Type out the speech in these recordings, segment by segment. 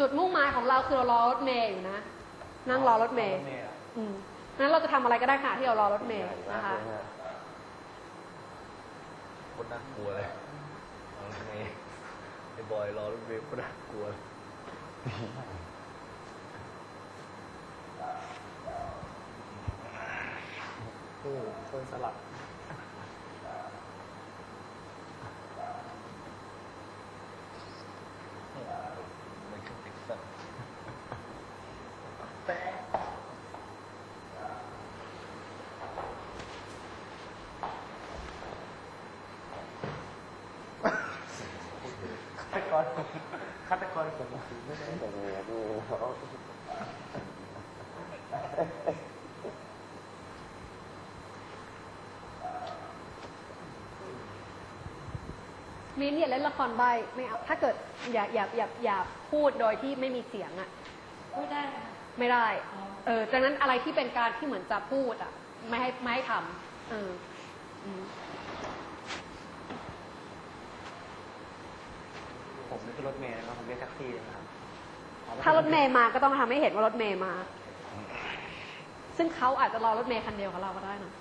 จุดมุ่งหมายของเราคือเรารอรถเมย์อยู่นะ นั่งรอรถเมย์รถเมย์อะอืมนั้นเราจะทำอะไรก็ได้ค่ะที่เรารอรถเมย์นะคะคนน่ากลัวเลยรถเมย์ไอ้บอยรอรถเมย์คนน่ากลัวเลยโอ้โซนสลัด มันคือติ๊กสัน ฆาตกรฆาตกรผ มไม่ได้มิ้นท์อย่าเล่นละครใบไม่เอาถ้าเกิดอย่าอย่าอย่าอย่าพูดโดยที่ไม่มีเสียงอะพูดได้ไหมคะไม่ได้อ๋อเออจากนั้นอะไรที่เป็นการที่เหมือนจะพูดอะไม่ให้ไม่ให้ทำเอออืม ผมไม่ขึ้นรถ เมล์นะครับผมเรียกแท็กซี่นะครับถ้ารถเมย์มาก็ต้องทำให้เห็นว่ารถเมย์มา ซึ่งเขาอาจจะรอรถเมย์คันเดียวกับเราก็ได้นะ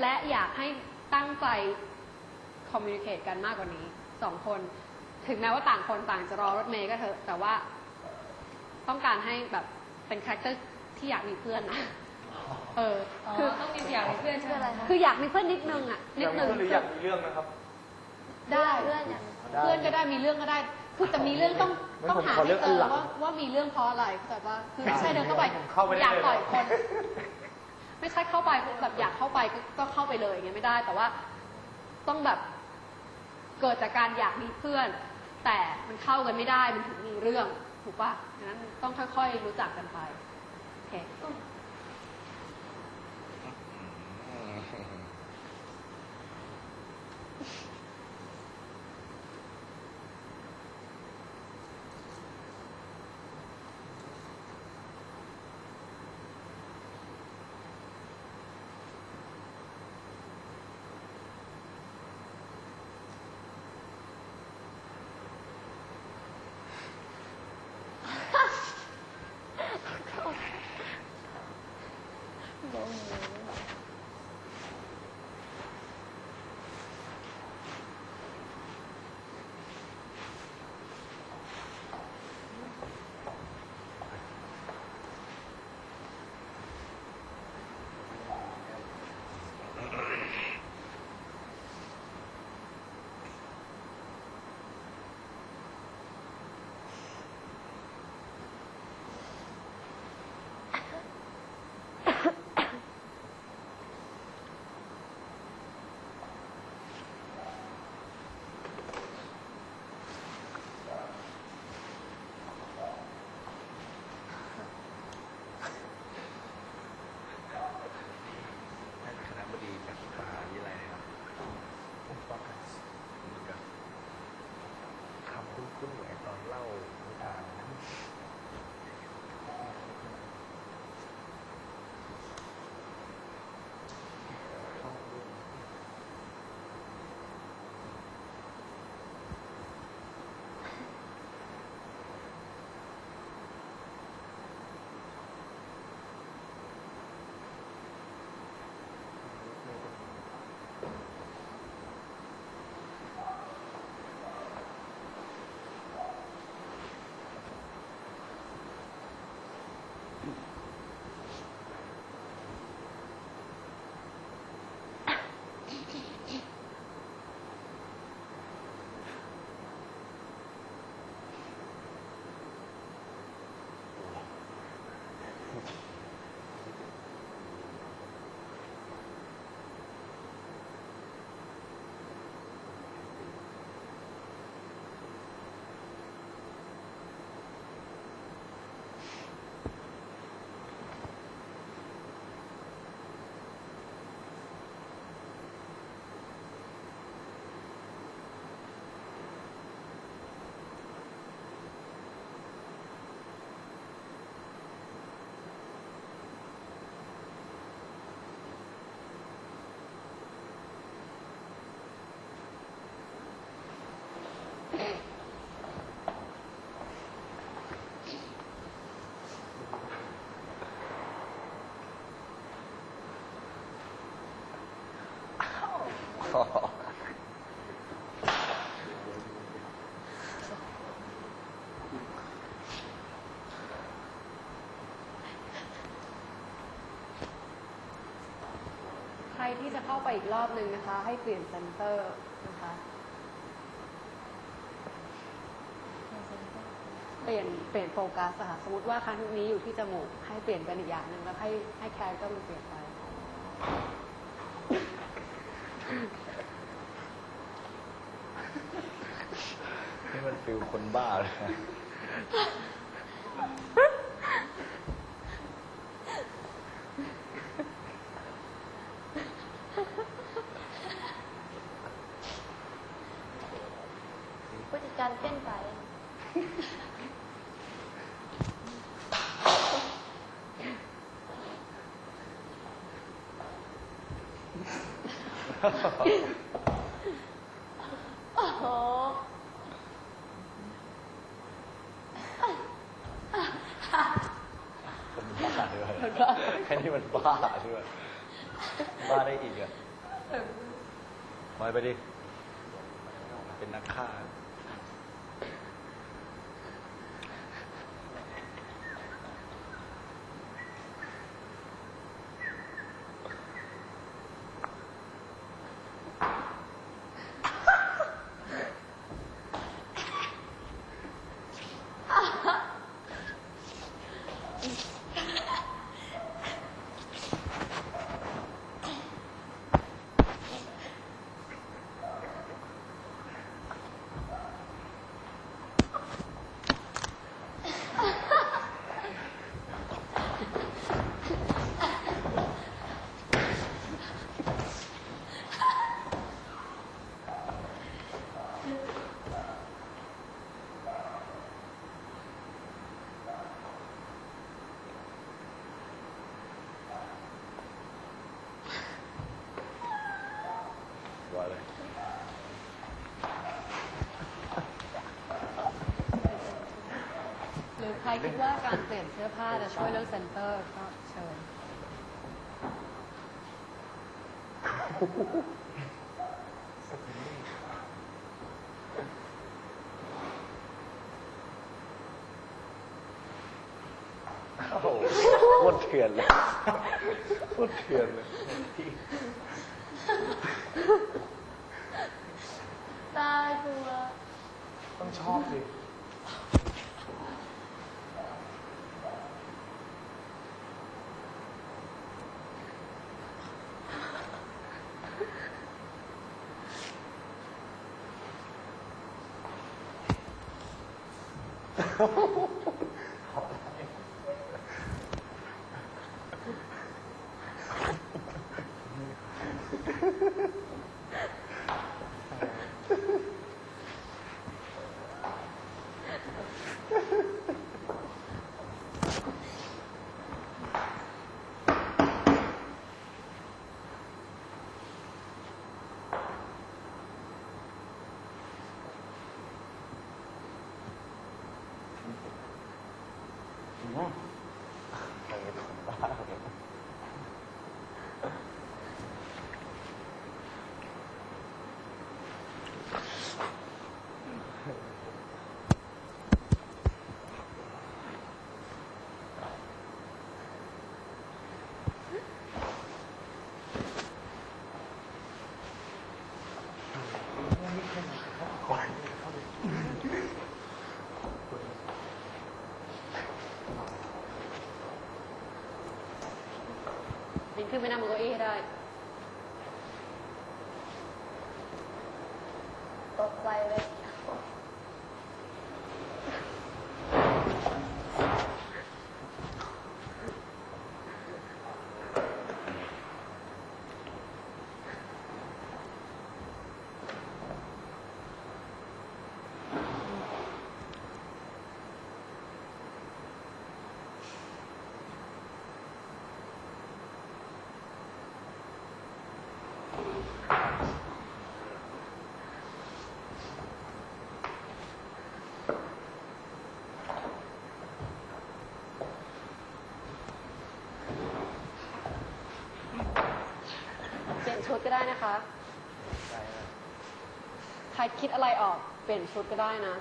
และอยากให้ตั้งใจคอมมิ n นิเค e กันมากกว่านี้สองคน ถึงแม้ว่าต่างคนต่างจะรอรถเมย์ก็เถอะแต่ว่า ต้องการให้แบบเป็นคาแรคเตอร์ที่อยากมีเพื่อนนะเอออ๋อคือ ต้องมีอยากมีเพื่อนใช่ไหมคะคืออยากมีเพื่อนนิดนึงอะนิดนึงหรืออยากมีเรื่องนะครับ ได้เพื่อนอย่างเพื่อนก็ได้มีเรื่องก็ได้ คือแต่มีเรื่องต้องงั้นต้องผมหาขอให้เรื่องเจอันอหลังว่าว่ามีเรื่องเพราะอะไรแต่ว่าคือไม่ใช่เดินเข้าไปผมเข้าไปได้อยากเลยต่อยคน ไม่ใช่เข้าไปแบบอยากเข้าไปก็ก็เข้าไปเลยอย่างเงี้ยไม่ได้ แต่ว่าต้องแบบเกิดจากการอยากมีเพื่อน แต่มันเข้ากันไม่ได้มันถึงมีเรื่อง ถูกปะงั้นต้องค่อยๆรู้จักกันไป โอเค ใครที่จะเข้าไปอีกรอบหนึ่งนะคะ ให้เปลี่ยนเซนเตอร์นะคะ เปลี่ยนเปลี่ยนโฟกัสอะค่ะ สมมติว่าครั้งนี้อยู่ที่จมูก ให้เปลี่ยนเป็นอีกอย่างหนึ่งแล้วให้ให้แคร์ก็มันเปลี่ยนไป นี่มัน ฟิลคนบ้าเลยนะ ผู้จัดการเต้นไป โอ้โห คน บ้าด้วยแค่นี้มันบ้าด้วยบ้าได้อีกอะมอยไปดิ เป็นนักฆ่าว่าเลย ห รือใครคิดว่าการเปลี่ยนเสื้อผ้าจะช่วยเรื่องเซนเตอร์ก็เชิญ โอ้โหโคตรเถื่อนเลยโคตรเถื่อนเลย ตายกลัว ต้องชอบสิ Ha ha ha. ขึ้นไปนั่งบนเก้าอี้ให้ได้ ชุดก็ได้นะคะ ใครคิดอะไรออกเปลี่ยนชุดก็ได้นะ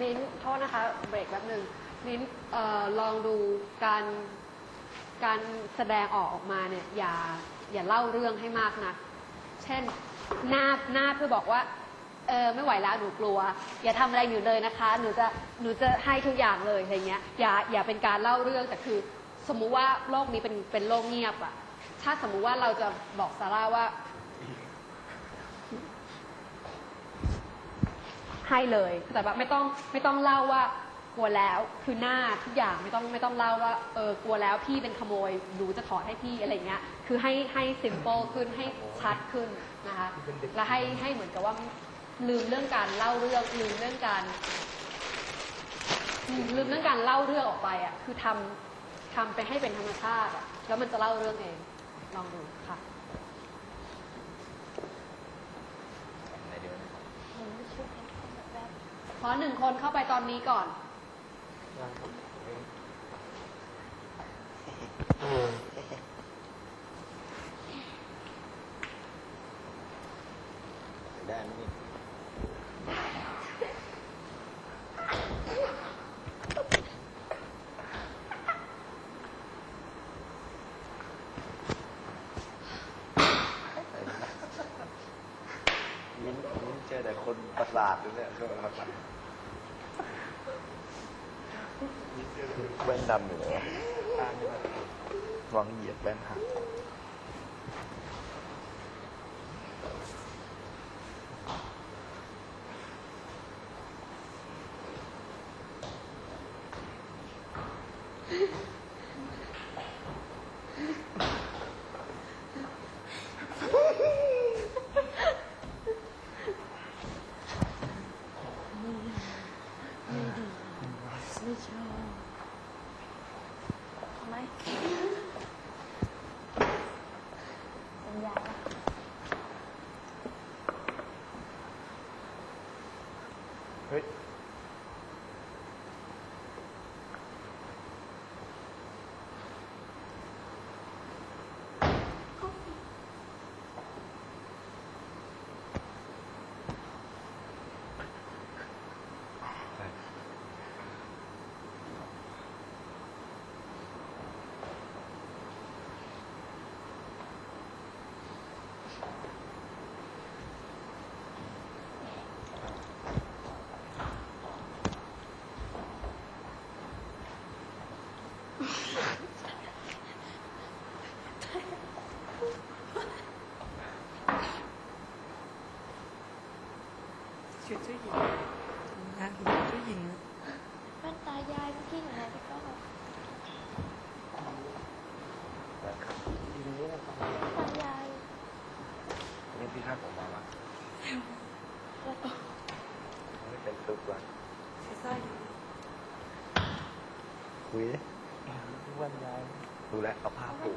มิ้นโทษนะคะ เบรกแป๊บหนึ่งมิ้นเอ่อลองดูการการแสดงออกออกมาเนี่ยอย่าอย่าเล่าเรื่องให้มากนะเช่น หน้าหน้าเพื่อบอกว่า เออไม่ไหวแล้วหนูกลัว อย่าทำอะไรหนูเลยนะคะ หนูจะหนูจะให้ทุกอย่างเลยอะไรเงี้ยอย่าอย่าเป็นการเล่าเรื่องแต่คือ สมมุติว่าโลกนี้เป็นเป็นโลกเงียบอะถ้าสมมุติว่าเราจะบอกซาร่าว่า ให้เลยแต่แบบไม่ต้องไม่ต้องเล่าว่า ลัวแล้วคือหน้าทุกอย่างไม่ต้องไม่ต้องเล่าว่าเออกลัวแล้วพี่เป็นขโมยหนูจะถอดให้พี่อะไรเงี้ยคือให้ให้ simple ขึ้นให้ชัดขึ้นนะคะและให้ให้เหมือนกับว่าลืมเรื่องการเล่าเรื่องลืมเรื่องการลืมลืมเรื่องการเล่าเรื่องออกไปอะคือทำทำไปให้เป็นธรรมชาติอะแล้วมันจะเล่าเรื่องเองลองดูค่ะไหนเดี๋ยวนะเห็นไม่ชุดเห็นแบบแบบขอหนึ่งคนเข้าไปตอนนี้ก่อน ได้ไหมนี่มิ้นมิ้นเจอแต่คนประสาทเลยเนี่ยช่วงประสาท แว่นดำอยู่เหรอวางเหยียบแว่นหัก ชุดเจ้าหญิงงานของเจ้าหญิงแว่นตายายเมื่อกี้อยู่ไหนพี่ก็ตายายนี่พี่คาดผมมาปะแล้วก็ไม่เป็นตุ๊กว่ะใส่สร้อยอยู่คุยดิวันยาย ดูแลเอาผ้าผูก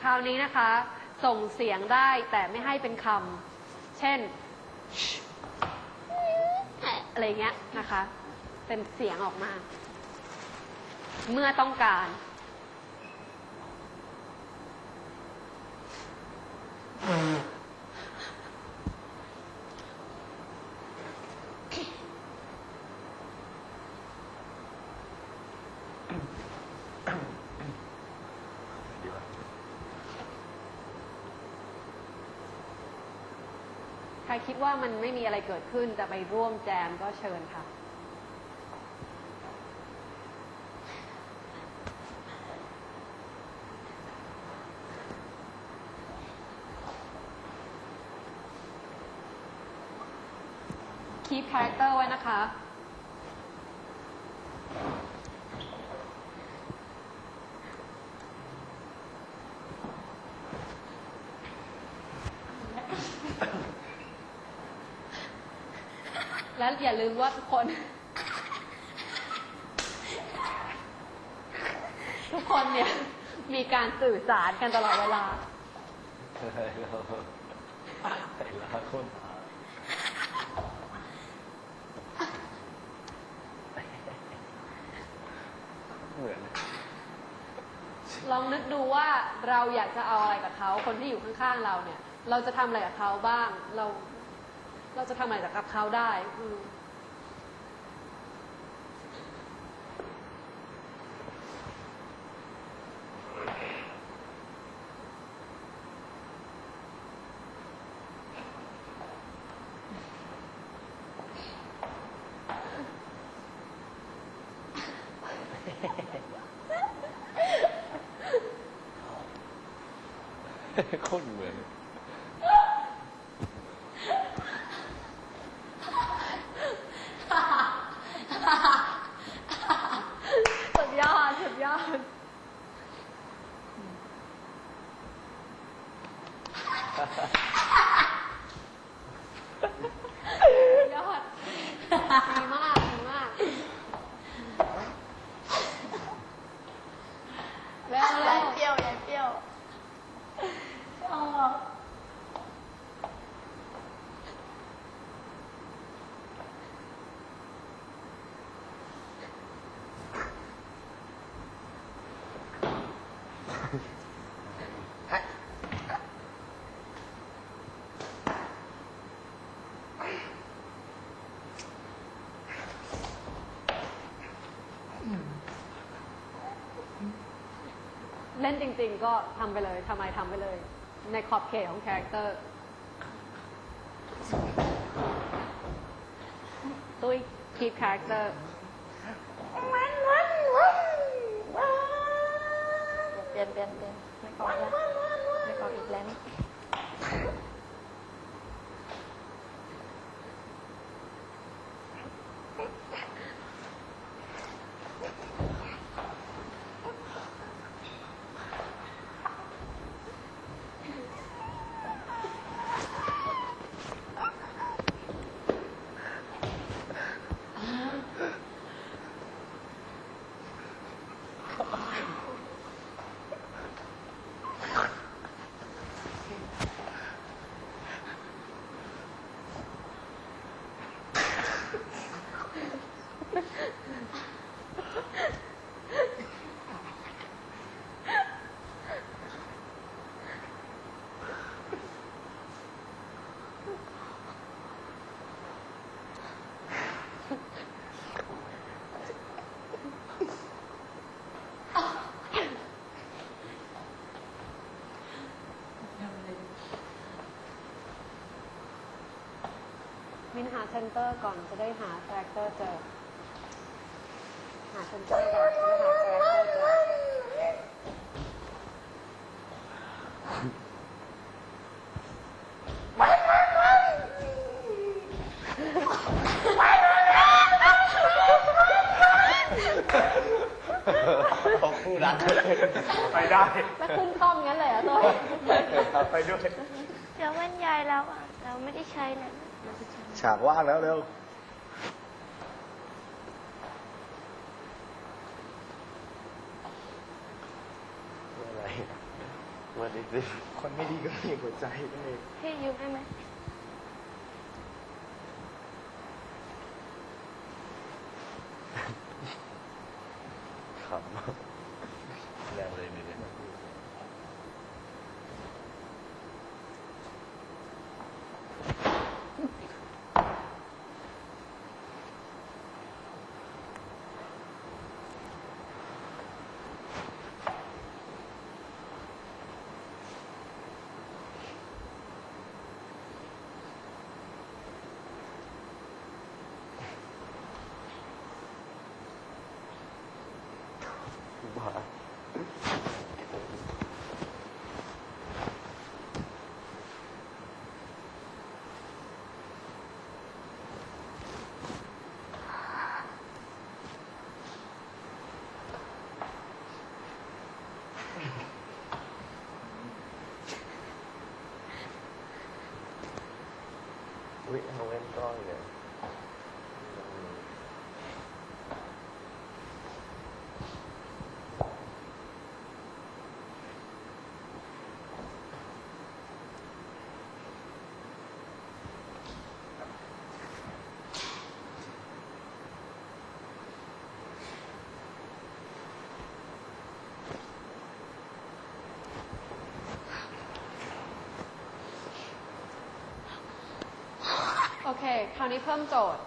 คราวนี้นะคะ ส่งเสียงได้แต่ไม่ให้เป็นคำ เช่น อะไรเงี้ยนะคะ เป็นเสียงออกมา เมื่อต้องการ รคิดว่ามันไม่มีอะไรเกิดขึ้นจะไปร่วมแจมก็เชิญค่ะ คีปคาแรคเตอร์ไว้นะคะ อย่าลืมว่าทุกคนคนเนี่ย มีการสื่อสารกันตลอดเวลาไอ้เราไอ้ลาคนหาเหมือนลองนึกดูว่าเราอยากจะเอาอะไรกับเขา คนที่อยู่ข้างๆเราเนี่ย เราจะทำอะไรกับเขาบ้างเรา เราจะทำอะไรกับเขาได้อืมคน สุดยอดสุดยอดสุดยอดดีมากดีมากแล้ว ยา แล้ ยว เปรี้ยวยายเปรี้ยวชอบ เล่นจริง ๆ ก็ทำไปเลยทำไมทำไปเลย ในขอบเขตของคาแรคเตอร์ ตุ้ยคีปคาแรคเตอร์ เปลี่ยนเปลี่ยนเปลี่ยนไม่กอดแล้ว หาเซนเตอร์ก่อนจะได้หาคาแรคเตอร์เจอ หาเซนเตอร์ก่อนจะได้หาคาแรคเตอร์เจอเขาคู่รักไปได้แล้วขึ้นคล่อมงั้นเลยเหรอตัวไปด้วย เดี๋ยวมันยายเราอะ เราไม่ได้ใช้นะ ฉากว่างแล้วเร็วอะไรวันนี้สิคนไม่ดีก็มีหัวใจได้พี่ยุบได้ไหม ขำแรงเลยนี่เนี่ย บ้าอุ้ยเอาเว้นกล้องเนี่ย เค คราวนี้เพิ่มโจทย์